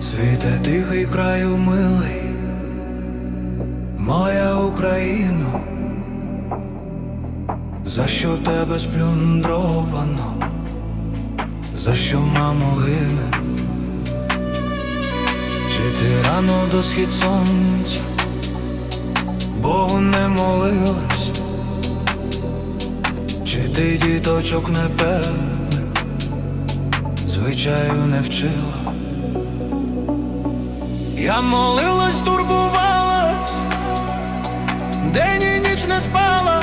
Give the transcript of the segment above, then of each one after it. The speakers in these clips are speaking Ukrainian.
Світе тихий краю милий, моя Україно, за що тебе сплюндровано, за що мамо гине, чи ти рано до схід сонця, Богу не молилась, чи ти діточок непевних, звичаю не вчила. Я молилась, турбувалась, день і ніч не спала,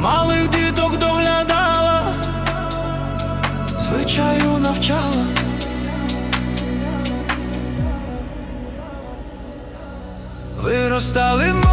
малих діток доглядала, звичаю навчала. Виростали мої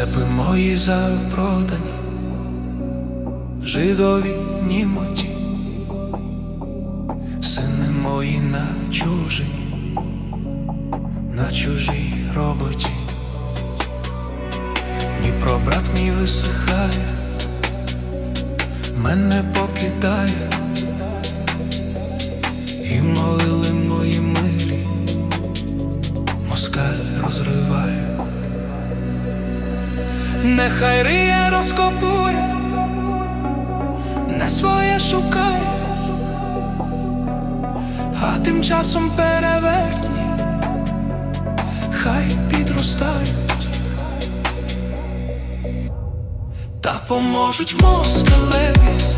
Степи мої запродані, жидові німоті, сини мої начужені на чужій роботі. Дніпро, брат мій висихає, мене покидає, і молили мої милі, москаль розриває. Нехай риє розкопує, не своє шукає, а тим часом перевертні хай підростають та поможуть москалеві